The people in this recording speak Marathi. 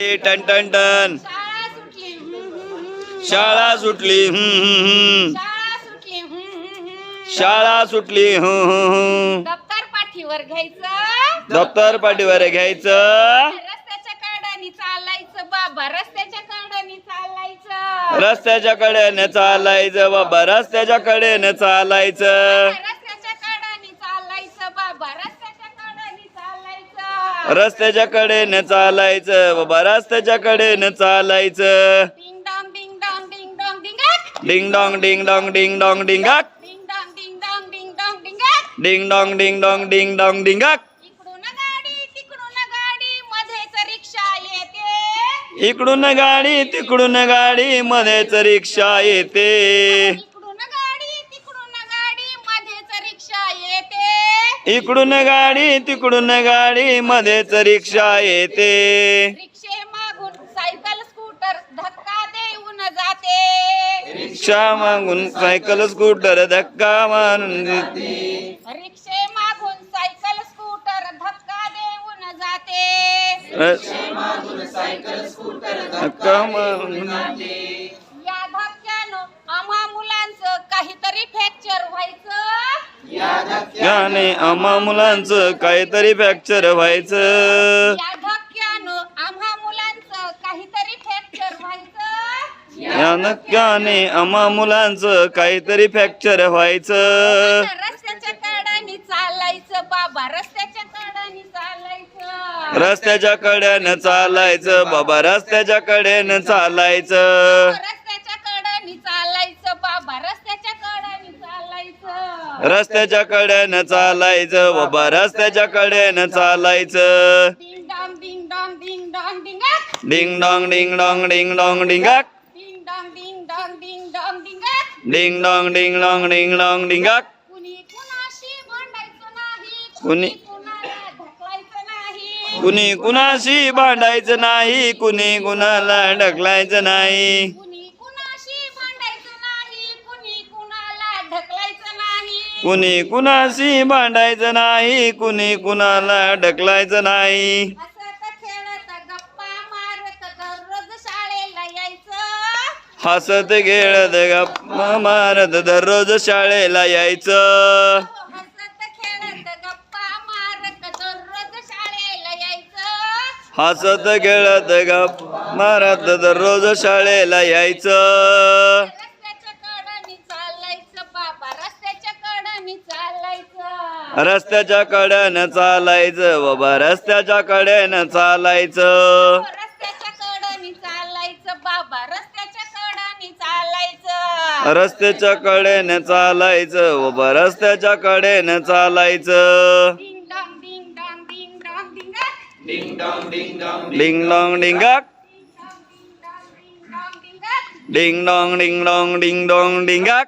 Ton ton ton. शाळा सुटली हम्म, हम्म, हम्म. शाळा सुटली. दप्तर पाठीवर घ्यायचं. दप्तर पाठीवर घ्यायचं. रस्त्याच्या कडानी चालायचं बाबा. रस्त्याच्या कडानी चालायचं. रस्त्याच्या कडेने चालायचं बाबा. रस्त्याच्या कडेने चालायचं रस्त्याच्या कडानी चालायचं बाबा रस्त्याच्या कडानी चालायचं रस्त्याच्या कडेने चालायचं बाबा रस्त्याच्या कडेने चालायचं डिंग डॉंग डिंग डॉंग डिंग डॉंग डिंगाक डिंग डॉंग डिंग डॉंग डिंग डॉंग डिंगाक डिंग डॉंग डिंग डॉंग डिंग डॉंग डिंगाक डिंग डॉंग डिंग डॉंग डिंग डॉंग डिंगाक इकडून गाडी तिकडून गाडी मध्येच रिक्षा येते इकडून गाडी तिकडून गाडी मध्येच रिक्षा येते इकडून गाडी तिकडून गाडी मध्येच रिक्षा येते. रिक्षे मागून सायकल स्कूटर धक्का देऊन जाते. रिक्षा मागून सायकल स्कूटर धक्का मारून. रिक्षे मागून सायकल स्कूटर धक्का देऊन जाते. धक्का मारून या धक्क्यानं आम्हा मुलांचं काहीतरी फ्रॅक्चर व्हायचं. याने आम्हा मुलांचं काहीतरी फ्रॅक्चर व्हायचं. या आम्हा मुलांचं काहीतरी फ्रॅक्चर व्हायचं. या नक्क्याने आम्हा मुलांचं काहीतरी फ्रॅक्चर व्हायचं. रस्त्याच्या कडानी चालायचं बाबा रस्त्याच्या कडानी चालायचं. रस्त्याच्या कड्यानं चालायचं बाबा रस्त्याच्या कडेनं चालायचं रस्त्याच्या कडानी चालायचं बाबा रस्त्याच्या कडानी चालायचं रस्त्याच्या कड्यानं चालायचं बाबा रस्त्याच्या कड्यानं चालायचं. डिंग डॉंग डिंग डॉंग डिंग डॉंग डिंगाक. डिंग डॉंग डिंग डॉंग डिंग डॉंग डिंगाक. डिंग डॉंग डिंग डॉंग डिंग डॉंग डिंगाक डिंग डॉंग डिंग डॉंग डिंग डॉंग डिंगाक कुणी कुणाशी भांडायचं नाही कुणी- कुणाला ढकलायचं नाही कुणी कुणाशी भांडायचं नाही कुणी कुणाला ढकलायचं नाही. कुणी कुणाशी भांडायचं नाही कुणी कुणाला ढकलायचं नाही. हसत खेळत गप्पा मारत दररोज शाळेला यायचं. हसत खेळत गप्पा मारत दररोज शाळेला यायचं. रस्त्याच्या कड्यानं चालायचं बाबा रस्त्याच्या कड्यानं चालायचं रस्त्याच्या कडानी चालायचं बाबा रस्त्याच्या कडानी चालायचं रस्त्याच्या कडेनं चालायचं बाबा रस्त्याच्या कडेनं चालायचं डिंग डॉंग डिंग डॉंग डिंग डॉंग डिंगाक डिंग डॉंग डिंग डॉंग डिंग डॉंग डिंगाक डिंग डॉंग डिंग डॉंग डिंग डॉंग डिंगाक